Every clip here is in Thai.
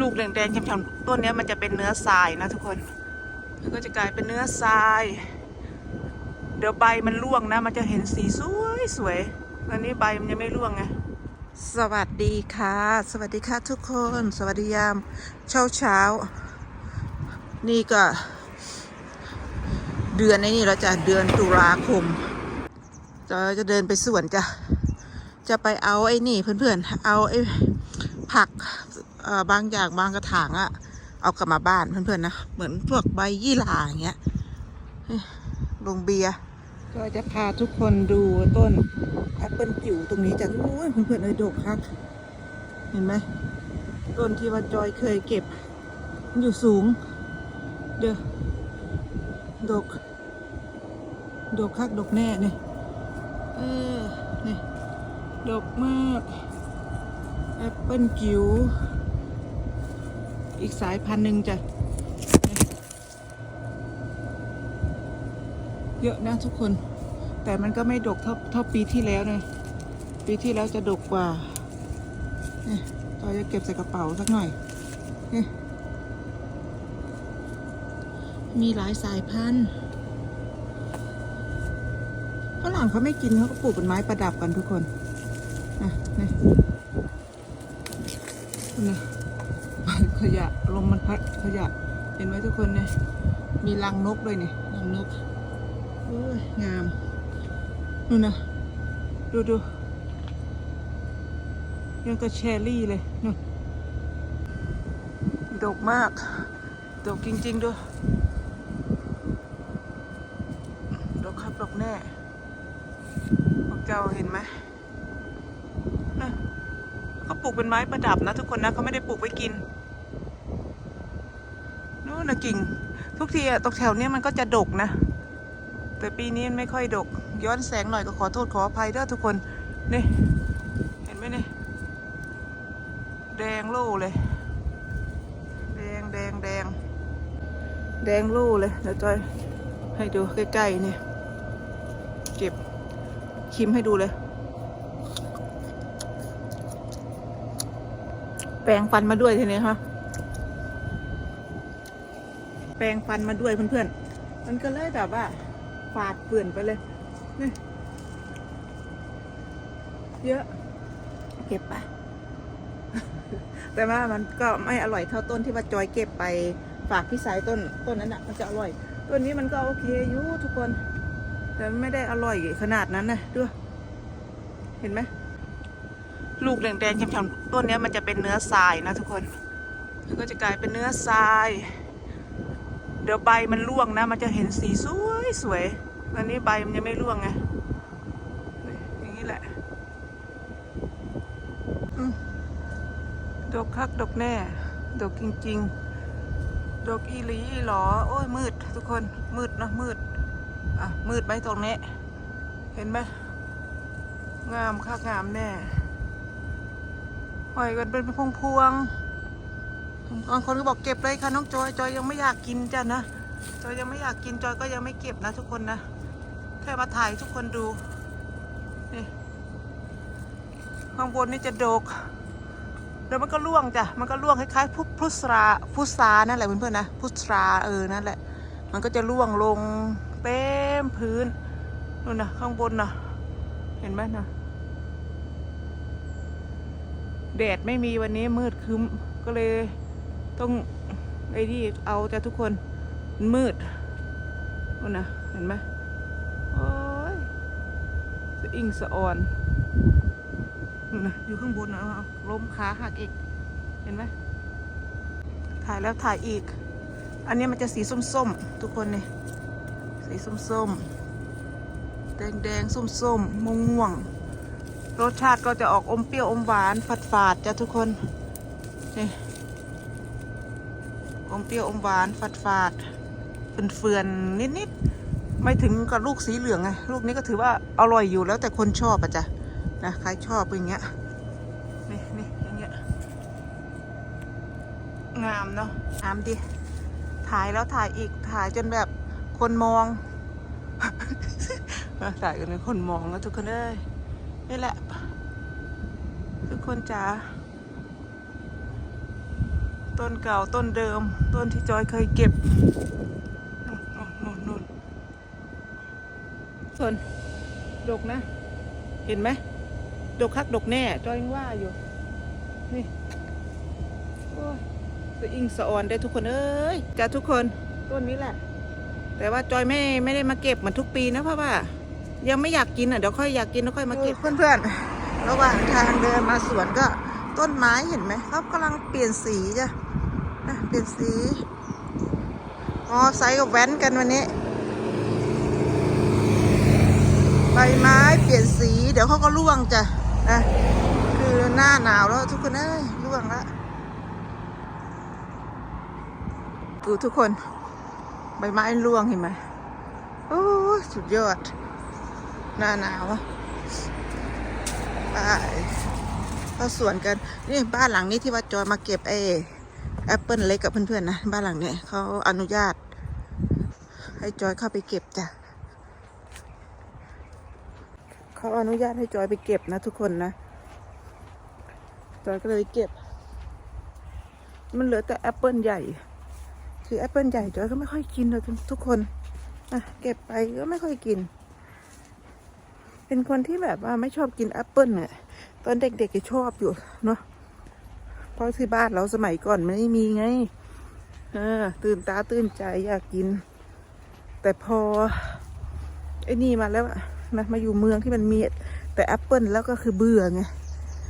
ลูกแดงๆช้ำๆต้นนี้มันจะเป็นเนื้อทรายนะทุกคนมันก็จะกลายเป็นเนื้อทราย เดี๋ยวใบมันร่วงนะ มันจะเห็นสีสวยสวยอันนี้ใบมันยังไม่ร่วงไงสวัสดีค่ะ สวัสดีค่ะทุกคน สวัสดียามเช้าเช้า นี่ก็ เดือนในนี่เราจะเดือนตุลาคมจะจะเดินไปสวนจะจะไปเอาไอ้นี่เพื่อนๆ เอาไอ้ผัก บางอย่างบางกระถางอะเอากลับมาบ้านเพื่อนๆนะเหมือนพวกใบยี่หร่าอย่างเงี้ยลงเบียร์ก็จะพาทุกคนดูต้นแอปเปิลจิ๋วตรงนี้จะโอ้ยเพื่อนๆเอ้ยดกครับ เห็นไหมต้นที่ว่าจอยเคยเก็บ มันอยู่สูง เด้อดก ดกคักดกแน่เนี่ยเออนี่ดกมากแอปเปิลจิ๋ว อีกสายพันหนึ่งจ้ะ เยอะนะทุกคน แต่มันก็ไม่ดกเท่าเท่าปีที่แล้วนะปีที่แล้วจะดกกว่านี่เราจะเก็บใส่กระเป๋าสักหน่อยนี่มีหลายสายพันธุ์ฝรั่งเขาไม่กินเขาก็ปลูกเป็นไม้ประดับกันทุกคนนะนี่นะ ขยะลมมันพัดขยะ เห็นไหมทุกคนเนี่ยมีรังนกด้วยนี่ยรังนกโอ้ยงามนู่นนะดูดูยังกับเชอร์รี่เลยนู่นดกมากดกจริง ๆด้วยดกครับดกแน่พวกเจ้าเห็นไหมนะเขาปลูกเป็นไม้ประดับนะทุกคนนะเขาไม่ได้ปลูกไว้กิน นู่นะกิ่ง ทุกทีอะตกแถวเนี้ยมันก็จะดกนะ แต่ปีนี้มันไม่ค่อยดก ย้อนแสงหน่อยก็ขอโทษขออภัยเด้อทุกคน นี่ เห็นไหมนี่ แดงโล่เลย แดงแดงแดง แดงโล่เลยเดี๋ยวจอยให้ดูใกล้ๆนี่ เก็บชิมให้ดูเลย แปรงฟันมาด้วยทีนี้ค่ะ ปรงฟันมาด้วยเพื่อนๆ มันก็เลยแบบว่าฝาดเปื่อนไปเลยนี่เยอะ เก็บไป แต่ว่ามันก็ไม่อร่อยเท่าต้นที่ว่าจอยเก็บไปฝากพี่สายต้นต้นนั้นอะมันจะอร่อย ต้นนี้มันก็โอเคอยู่ทุกคน แต่ไม่ได้อร่อยขนาดนั้นนะด้วย เห็นไหมลูกแดงๆช้ำๆต้นนี้มันจะเป็นเนื้อทรายนะทุกคนมันก็จะกลายเป็นเนื้อทราย เดี๋ยวใบมันร่วงนะ มันจะเห็นสีสวยสวยอันนี้ใบมันยังไม่ร่วงไงอย่างนี้แหละอืมดกคักดกแน่ ดกจริง ๆ ดกอีหลีหลอ โอ้ยมืด ทุกคนมืดเนะมืด อะ มืดไหมตรงนี้ เห็นไหมงามคักงามแน่ปล่อยกันเป็นพวงพวง บางคนก็บอกเก็บเลยค่ะน้องจอยจอยยังไม่อยากกินจ้ะนะจอยยังไม่อยากกินจอยก็ยังไม่เก็บนะทุกคนนะแค่มาถ่ายทุกคนดูนี่ข้างบนนี่จะโดกเดี๋ยวมันก็ร่วงจ้ะมันก็ร่วงคล้ายๆพุพุสราพุสรานั่นแหละเพื่อนๆนะพุสราเออนั่นแหละ มันก็จะร่วงลงเต็มพื้นนู่นนะข้างบนนะเห็นไหมนะแดดไม่มีวันนี้มืดคึ้มก็เลย ต้องไอ้นี่เอาแต่ทุกคนมืดนู่นนะเห็นไหมโอ้ยสะอิงสะออนนู่นนะอยู่ข้างบนนะเอาล้มขาหักอีก เห็นไหมถ่ายแล้วถ่ายอีก อันนี้มันจะสีส้มๆ ทุกคนเนี่ยสีส้มๆ แดงๆส้มๆม่วงม่วงๆรสชาติก็จะออกอมเปรี้ยวอมหวานฝาดฝาดๆจ้ะทุกคนนี่ อมเปรี้ยวอมหวานฝาดฝาดเฟื่อนๆนิดๆ ไม่ถึงกับลูกสีเหลืองไง ลูกนี้ก็ถือว่าอร่อยอยู่แล้วแต่คนชอบอะจ้ะนะใครชอบเป็นอย่างเงี้ยนี่นี่อย่างเงี้ยงามเนาะงามดิถ่ายแล้วถ่ายอีกถ่ายจนแบบคนมองถ่ายกันเป็นคนมองแล้วทุกคนเอ้ยนี่แหละ ทุกคนจ๋า ต้นเก่าต้นเดิม ต้นที่จอยเคยเก็บนู่นนู่นนู่นส่วนดกนะ เห็นไหมดกคักดกแน่ จอยยังว่าอยู่ นี่โอ้ยสะอิงสะออนได้ทุกคนเอ้ยจ้าทุกคนต้นนี้แหละ แต่ว่าจอยไม่ไม่ได้มาเก็บเหมือนทุกปีนะเพราะว่า ยังไม่อยากกินอะเดี๋ยวค่อยอยากกินแล้วค่อยมาเก็บเพื่อนๆระหว่างทางเดินมาสวนก็ต้นไม้เห็นไหมเขากำลังเปลี่ยนสีจ้ะนะ เปลี่ยนสีอ๋อไซค์กับแว้นกันวันนี้ ใบไม้เปลี่ยนสี เดี๋ยวเขาก็ร่วงจ้ะนะ คือหน้าหนาวแล้วทุกคนเอ้ยร่วงละดูทุกคน ใบไม้ร่วงเห็นไหมโอ้สุดยอด หน้าหนาวอะไปเข้าสวนกัน นี่บ้านหลังนี้ที่ว่าจอยมาเก็บไอ้ แอปเปิลเล็กกับเพื่อนๆนะบ้านหลังเนี้ยเขาอนุญาต ให้จอยเข้าไปเก็บจ้ะเขาอนุญาตให้จอยไปเก็บนะทุกคนนะจอยก็เลยเก็บ มันเหลือแต่แอปเปิลใหญ่ คือแอปเปิลใหญ่จอยก็ไม่ค่อยกินเลยทุกคนอะเก็บไปก็ไม่ค่อยกิน เป็นคนที่แบบว่าไม่ชอบกินแอปเปิลเนี่ยตอนเด็กๆก็ชอบอยู่เนาะ เพราะที่บ้านเราสมัยก่อนมันไม่มีไง เออ ตื่นตาตื่นใจอยากกิน แต่พอไอ้นี่มาแล้วอะนะมาอยู่เมืองที่มันมีแต่แอปเปิลแล้วก็คือเบื่อไง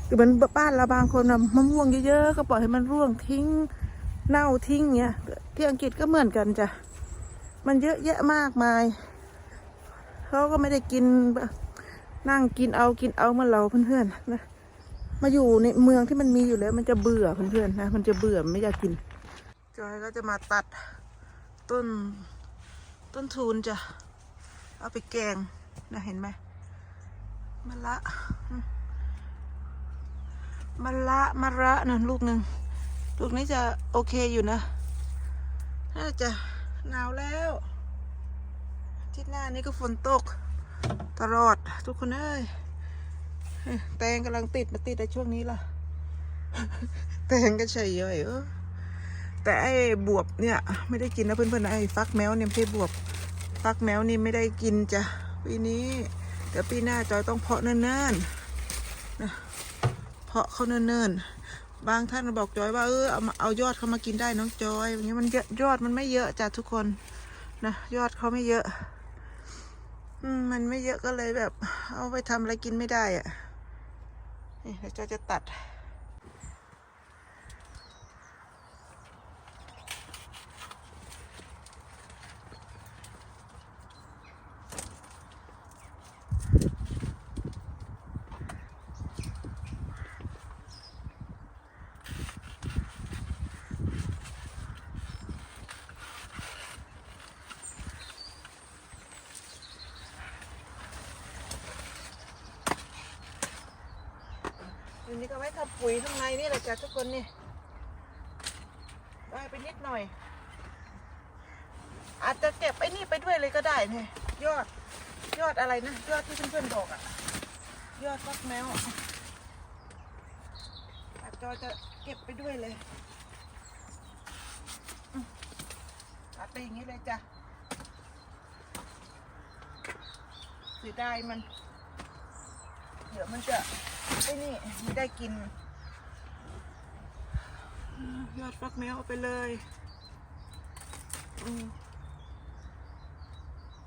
คือมันบ้านเราบางคนอะมะม่วงเยอะๆก็ปล่อยให้มันร่วงทิ้งเน่าทิ้งเงี้ยที่อังกฤษก็เหมือนกันจ้ะมันเยอะแยะมากมายเขาก็ไม่ได้กินนั่งกินเอากินเอาเหมื่อนเราเพื่อนๆนะ มาอยู่ในเมืองที่มันมีอยู่แล้ว มันจะเบื่อเพื่อนๆนะ มันจะเบื่อไม่อยากกิน จอยก็จะมาตัดต้นต้นทูนจะเอาไปแกงนะเห็นไหมมะละมะละมะระนั่นลูกหนึ่งลูกนี้จะโอเคอยู่นะ น่าจะหนาวแล้วที่หน้านี้ก็ฝนตกตลอดทุกคนเอ้ย แตงกำลังติดมาติดในช่วงนี้ล่ะ แตงก็ใช่ย่อยเออแต่ไอ้บวบเนี่ย ไม่ได้กินนะเพื่อนๆนไอ้ฟักแมวเนี่ยไม่ใช่บวบ ฟักแมวนี่ไม่ได้กินจ้ะปีนี้เดี๋ยวปีหน้าจอยต้องเพาะเนิ่นๆนะเพาะเขาเนิ่นๆบางท่านบอกจอยว่าเออเอามาเอายอดเขามากินได้น้องจอยอย่างเงี้ยมันเยอะยอดมันไม่เยอะจ้ะทุกคนนะยอดเขาไม่เยอะ อืมมันไม่เยอะก็เลยแบบ เอาไปทำอะไรกินไม่ได้อะ นี่เดี๋ยวจอยจะตัด อันนี้ก็ไว้ทำปุ๋ยข้างในนี่แหละจ้ะทุกคนนี่ได้ไปนิดหน่อย อาจจะเก็บไอ้นี่ไปด้วยเลยก็ได้เนี่ยยอดยอดอะไรนะยอดที่เพื่อนๆบอกอะยอดฟักแมวอะอาจจะเก็บไปด้วยเลยอืมตัดไปอย่างนี้เลยจ้ะเสียดายมัน เดี๋ยวมันจะ ไอ้นี่ไม่ได้กิน ยอดฟักแมวเอาไปเลย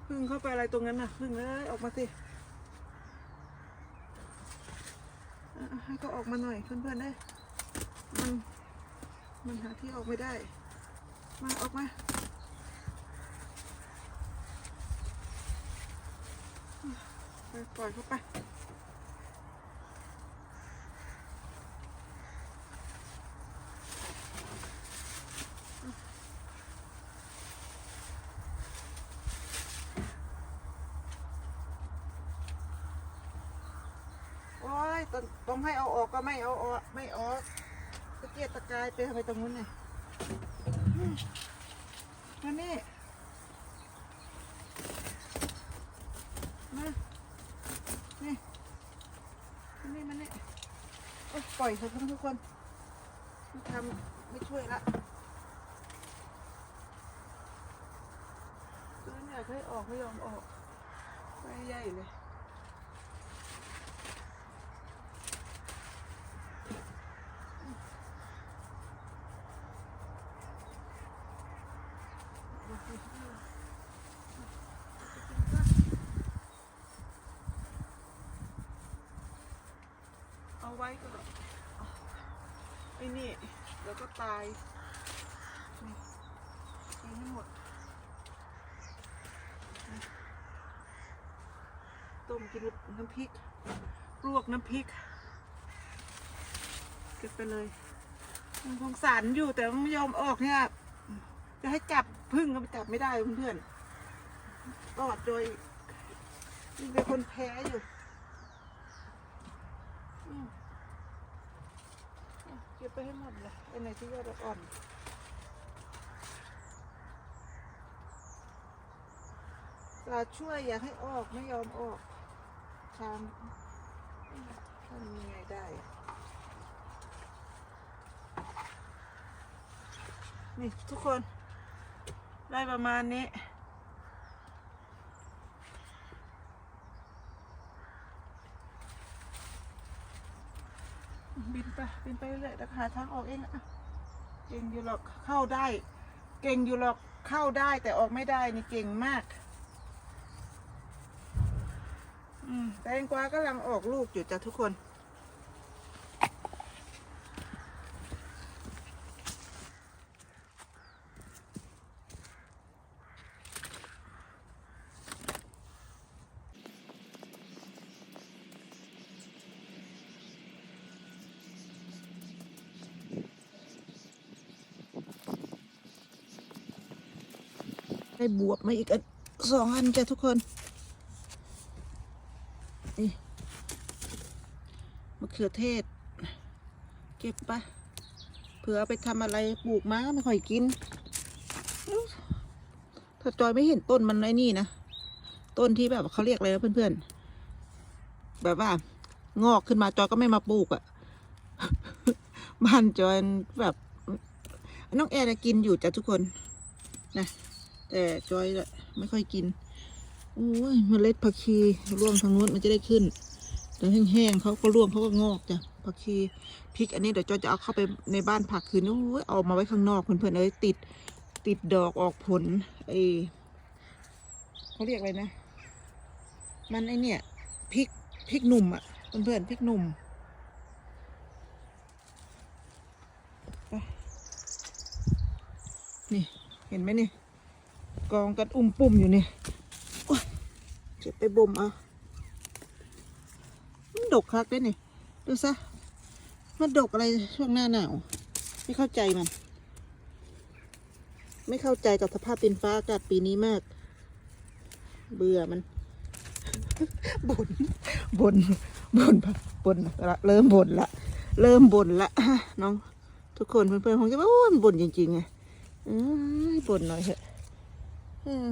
พึ่งเข้าไปอะไรตรงนั้นน่ะพึ่งเลยออกมาสิให้เขาออกมาหน่อยเพื่อนๆได้มันมันหาที่ออกไม่ได้ มาออกมาไปปล่อยเข้าไป โอ้ย ต้องให้เอาออกก็ไม่เอาออกไม่ออกตะเกียกตะกายไปทำไมตรงนู้นเนี่ยมานี่มานี่มานี่มานี่โอ๊ยปล่อยเถอะทุกคนไม่ทำไม่ช่วยละคืออยากให้ออกไม่ยอมออกไม่ใหญ่เลย เอา ไว้ก็แบบไอ้นี่แล้วก็ตายนี่กินให้หมดต้มกินน้ำพริกลวกน้ำพริกเก็บไปเลยมันคงสารอยู่แต่มันไม่ยอมออกเนี่ยจะให้จับพึ่งก็จับไม่ได้เพื่อนๆรอดโดยนี่เป็นคนแพ้อยู่อืมเอาเก็บ ไปให้หมดเลยไอ้ไหนที่ยอดอ่อนตาช่วยอยากให้ออกไม่ยอมออกชามทำยังไงได้ นี่ทุกคนได้ประมาณนี้ บินไปบินไปเรื่อยๆแต่หาทางออกเองอะเก่งอยู่หรอกเข้าได้ เก่งอยู่หรอกเข้าได้แต่ออกไม่ได้นี่เก่งมาก อืมแตงกวากำลังออกลูกอยู่จ้ะทุกคน ได้บวบมาอีกสองอันจ้ะทุกคน นี่มะเขือเทศ เก็บปะเผื่อเอาไปทำอะไรปลูกม้าไม่ค่อยกินอื้อถ้าจอยไม่เห็นต้นมันไอ้นี่นะ ต้นที่แบบเขาเรียกอะไรนะเพื่อนๆ แบบว่า งอกขึ้นมาจอยก็ไม่มาปลูกอะ่ะบ้านจอยแบบน้องแอร์กินอยู่จ้ะทุกคน นะ แต่จอยน่ะไม่ค่อยกินโอ้ยเมล็ดผักชีร่วงทางนู้นมันจะได้ขึ้นแต่แห้งๆเขาก็ร่วงเขาก็งอกจ้ะผักชีพริกอันนี้เดี๋ยวจอยจะเอาเข้าไปในบ้านผักคืนโอ้ยเอามาไว้ข้างนอกเพื่อนๆเอ้ยติดติดดอกออกผลไอเขาเรียกอะไรนะ มันไอเนี่ยพริกพริกหนุ่มอะเพื่อนๆพริกหนุ่มไปนี่เห็นไหมนี่ กองกันอุ้มปุ่มอยู่นี่ยเจ็บไปบ่มเอามันดกคักด้วยนี่ดูซะมันดกอะไรช่วงหน้าหนาวไม่เข้าใจมัน ไม่เข้าใจกับสภาพดินฟ้าอากาศปีนี้มาก เบื่อมันบ่นบ่นบ่นบ่นละเริ่มบ่นละเริ่มบ่นละน้อง ทุกคนเพื่อนๆคงจะว่าโอ้ยมันบ่นจริงๆไงเอ้ยบ่นหน่อยเถอะ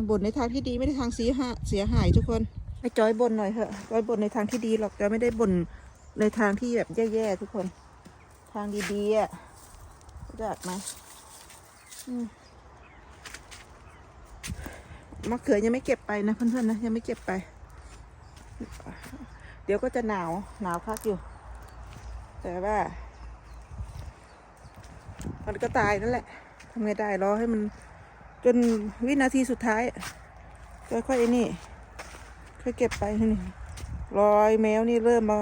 บ่นในทางที่ดีไม่ได้ทางเสียหายเสียหายทุกคนไอ้จอยบ่นหน่อยเถอะจอยบ่นในทางที่ดีหรอกจอยไม่ได้บ่นในทางที่แบบแย่ๆทุกคน ทางดีๆอะรู้จักไหมมมะเขือยังไม่เก็บไปนะเพื่อนๆนะยังไม่เก็บไป เดี๋ยวก็จะหนาวหนาวพักอยู่ แต่ว่า มันก็ตายนั่นแหละทำไงได้รอให้มัน จนวินาทีสุดท้ายค่อยๆไอ้นี่ ค่อยเก็บไปนี่รอยแมวนี่เริ่มมา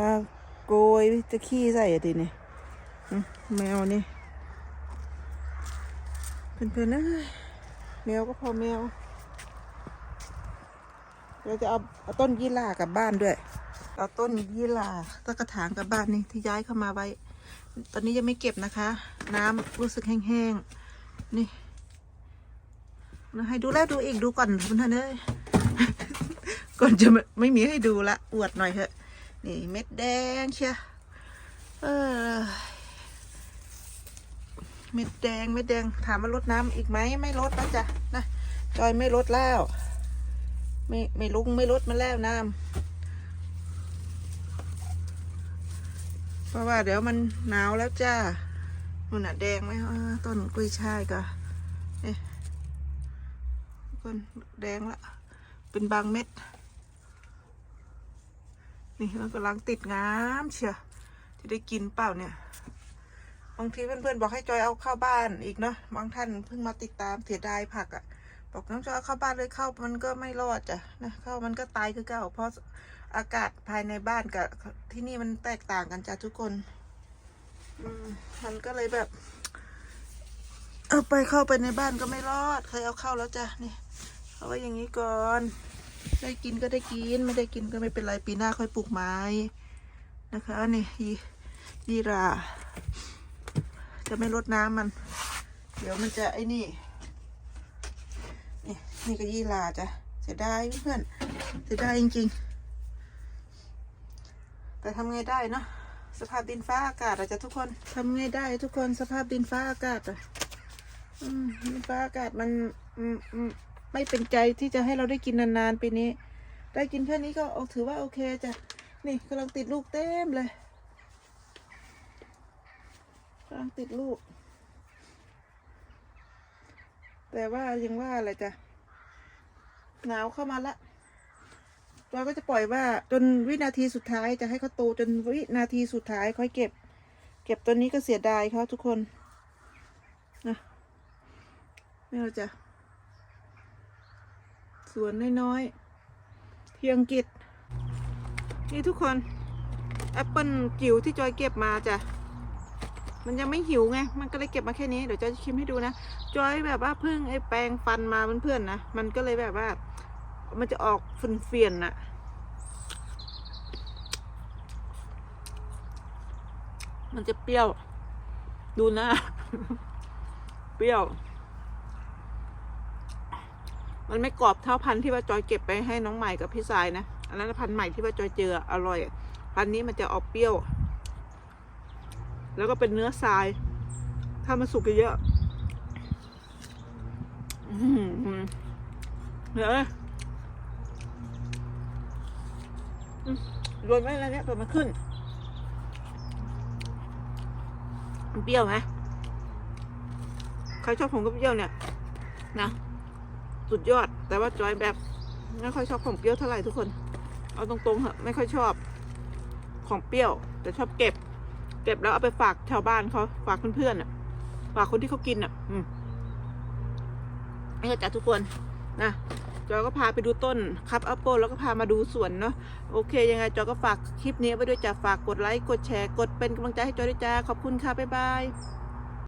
โกยจะขี้ใส่อะทีนี่แมวนี่เพื่อนๆนะแมวก็พอแมวเราจะเอาเอาต้นยี่หร่ากลับบ้านด้วย เอาต้นยี่หร่าต้นกระถางกลับบ้านนี่ที่ย้ายเข้ามาไว้ ตอนนี้ยังไม่เก็บนะคะ น้ำรู้สึกแห้งๆนี่ ให้ดูแล้วดูอีกดูก่อนคุณท่านเอ้ยก่อนจะไม่ไม่มีให้ดูละอวดหน่อยเถอะนี่เม็ดแดงเชียเออเม็ดแดงเม็ดแดงถามว่าลดน้ำอีกไหมไม่ลดแล้วจ้ะนะจอยไม่ลดแล้ว ไม่ไม่ลุงไม่ลดมาแล้วน้ำเพราะว่าเดี๋ยวมันหนาวแล้วจ้านู่นน่ะแดงไหมอ่าต้นกล้วยช่ายก็นี่ทุ กคนแดงละ เป็นบางเม็ด นี่มันกำลังติดงามเชียวจะได้กินเปล่าเนี่ยบางทีเพื่อนๆบอกให้จอยเอาเข้าบ้านอีกเนาะบางท่านเพิ่งมาติดตามเสียดายผักอะ่ะ บอกน้องจอยเอาเข้าบ้านเลยเข้ามันก็ไม่รอดจ้ะนะเข้ามันก็ตายคือเก่าเพราะอากาศภายในบ้านกับที่นี่มันแตกต่างกันจ้ะทุกคนมมันก็เลยแบบ เอาไปเข้าไปในบ้านก็ไม่รอด เคยเอาเข้าแล้วจ้ะนี่ เอาไว้อย่างนี้ก่อน ได้กินก็ได้กิน ไม่ได้กินก็ไม่เป็นไรปีหน้าค่อยปลูกไม้นะคะนี่ยียีรา จะไม่รดน้ำมัน เดี๋ยวมันจะไอ้นี่นี่นี่ก็ยี่ราจ้ะเสียดายเพื่อนเสียดายจริง ๆ แต่ทำไงได้เนาะสภาพดินฟ้าอากาศอะจ้ะทุกคนทำไงได้ทุกคนสภาพดินฟ้าอากาศอะอืมดินฟ้าอากาศมันอืมอืม ไม่เป็นใจที่จะให้เราได้กินนานๆปีนี้ ได้กินแค่นี้ก็เอาถือว่าโอเคจ้ะ นี่กำลังติดลูกเต็มเลยกำลังติดลูก แต่ว่ายังว่าอะไรจ้ะ หนาวเข้ามาละจอยก็จะปล่อยว่าจนวินาทีสุดท้ายจะให้เขาโตจนวินาทีสุดท้ายค่อยเก็บ เก็บตัวนี้ก็เสียดายเขาทุกคนนะนี่เราจะ สวนน้อยๆ ที่อังกฤษ นี่ทุกคนแอปเปิลจิ๋วที่จอยเก็บมาจ้ะ มันยังไม่หิวไง มันก็เลยเก็บมาแค่นี้ เดี๋ยวจอยจะชิมให้ดูนะ จอยแบบว่าเพิ่งไอ้แปรงฟันมาเพื่อนๆนะ มันก็เลยแบบว่า มันจะออกเฟียนน่ะมันจะเปรี้ยว ดูนะ เปรี้ยว มันไม่กรอบเท่าพันธุ์ที่ว่าจอยเก็บไปให้น้องใหม่กับพี่สายนะอันนั้นพันธุ์ใหม่ที่ว่าจอยเจออร่อย พันธุ์นี้มันจะออกเปรี้ยว แล้วก็เป็นเนื้อทราย ถ้ามันสุกเยอะๆอื้อหือเดี๋ยวนะอืมโรยไว้แล้วเนี่ยเปิดมันขึ้นมันเปรี้ยวไหมใครชอบผมก็เปรี้ยวเนี่ย นะ สุดยอด แต่ว่าจอยแบบไม่ค่อยชอบของเปรี้ยวเท่าไหร่ทุกคน เอาตรงๆเหอะไม่ค่อยชอบของเปรี้ยว แต่ชอบเก็บ เก็บแล้วเอาไปฝากชาวบ้านเขาฝากเพื่อนๆอะ ฝากคนที่เขากินอะ อืมนี่ก็จ้ะทุกคนนะจอยก็พาไปดูต้นครับแอปเปิลแล้วก็พามาดูสวนเนาะโอเค ยังไงจอยก็ฝากคลิปนี้ไว้ด้วยจ้ะฝากกดไลค์กดแชร์กดเป็นกำลังใจให้จอยด้วยจ้าขอบคุณค่ะบ๊ายบาย